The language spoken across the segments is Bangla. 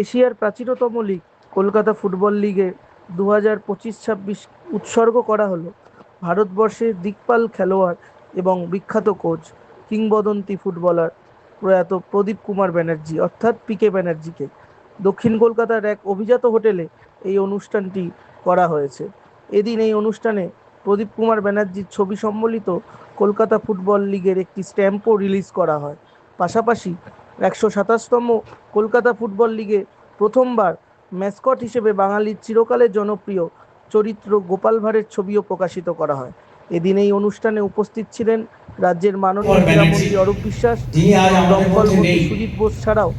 এশিয়ার প্রাচীনতম লিগ, কলকাতা ফুটবল লিগে দু হাজার পঁচিশ ছাব্বিশ উৎসর্গ করা হলো। ভারতবর্ষের দিকপাল খেলোয়াড় এবং বিখ্যাত কোচ, কিংবদন্তি ফুটবলার প্রয়াত প্রদীপ কুমার ব্যানার্জি, অর্থাৎ পিকে ব্যানার্জিকে। দক্ষিণ কলকাতার এক অভিজাত হোটেলে এই অনুষ্ঠানটি করা হয়েছে। এদিন এই অনুষ্ঠানে প্রদীপ কুমার ব্যানার্জির ছবি সম্বলিত কলকাতা ফুটবল লিগের একটি স্ট্যাম্পও রিলিজ করা হয়। পাশাপাশি একশো সাতাশতম কলকাতা ফুটবল লিগে প্রথমবার ম্যাসকট হিসেবে বাঙালির চিরকালের জনপ্রিয় চরিত্র গোপাল ভাঁড়ের ছবিও প্রকাশিত করা হয়। এদিন এই অনুষ্ঠানে উপস্থিত ছিলেন রাজ্যের মাননীয় ক্রীড়ামন্ত্রী অরূপ বিশ্বাস দমকল মন্ত্রী সুজিত বোস ছাড়াও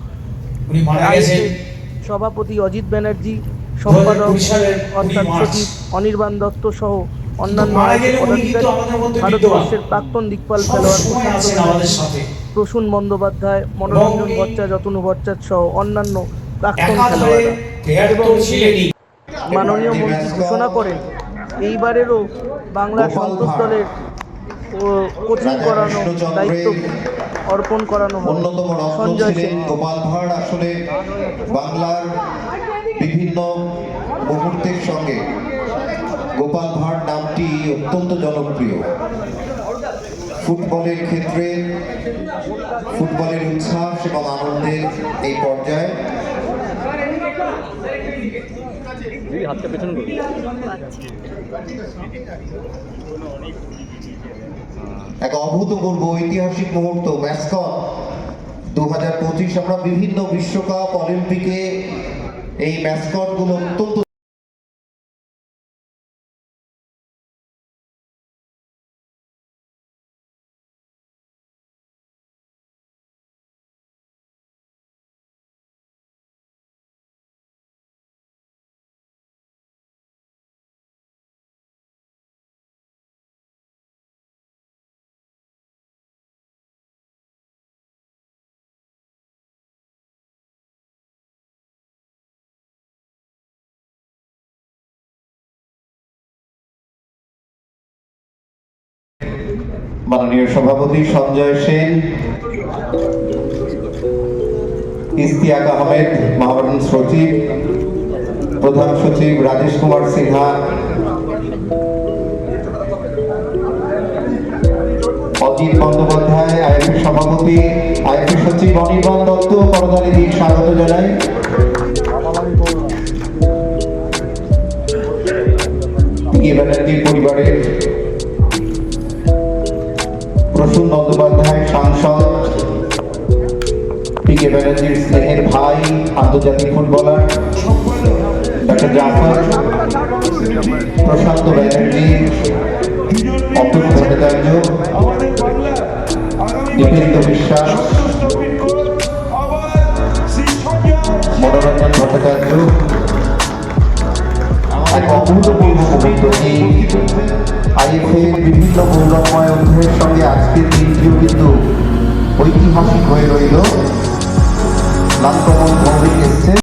সভাপতি অজিত ব্যানার্জি সম্পাদক অর্থাৎ সচিব অনির্বাণ দত্ত সহ অন্যান্য ভারতবর্ষের প্রাক্তন দিকপাল খেলোয়াড় প্রসূন বন্দ্যোপাধ্যায় মনোরঞ্জন ভট্টাচার্য যতনু ভট্টাচার্য সহ অন্যান্য প্রাক্তন ছিলেনই। মাননীয় মন্ত্রী ঘোষণা করেন এইবারেরও বাংলা সন্তোষ দলের কোচিং করানো দায়িত্ব অর্পণ করানো অন্যতম সঞ্জয় সেন। গোপাল ভাঁড় আসলে বাংলার বিভিন্ন মুহূর্তের সঙ্গে গোপাল ভাঁড় নামটি অত্যন্ত জনপ্রিয়। ফুটবলের ক্ষেত্রে ফুটবলের উচ্ছ্বাস এবং আনন্দের এই পর্যায়ে। এক অভূতপূর্ব ঐতিহাসিক মুহূর্ত ম্যাসকট দু হাজার পঁচিশ আমরা বিভিন্ন বিশ্বকাপ অলিম্পিকে এই ম্যাসকটগুলো অত্যন্ত মাননীয় সভাপতি সঞ্জয় সেন ইস্তিয়াক আহমেদ মহামান্য সচিব, প্রধান সচিব রাজেশ কুমার সিনহা, অজিত বন্দ্যোপাধ্যায় আইএফএ সভাপতি আইএফএ সচিব অনির্বাণ দত্ত করদানি দিয়ে স্বাগত জানাই। পরিবারের প্রসূন বন্দ্যোপাধ্যায় সাংসদ পিকে ব্যানার্জির স্নেহের ভাই, আন্তর্জাতিক ফুটবলার ডক্টর জাফর প্রশান্ত ব্যানার্জি অতুল ভট্টাচার্য, দীপেন্দ্র বিশ্বাস, মনোরঞ্জন ভট্টাচার্য, এক অভূতপূর্ব মুহূর্ত এই আইএফএর বিভিন্ন গৌরবময় অধ্যায়ের সঙ্গে হয়ে রইল। লালকমল মৌলিক এসছে।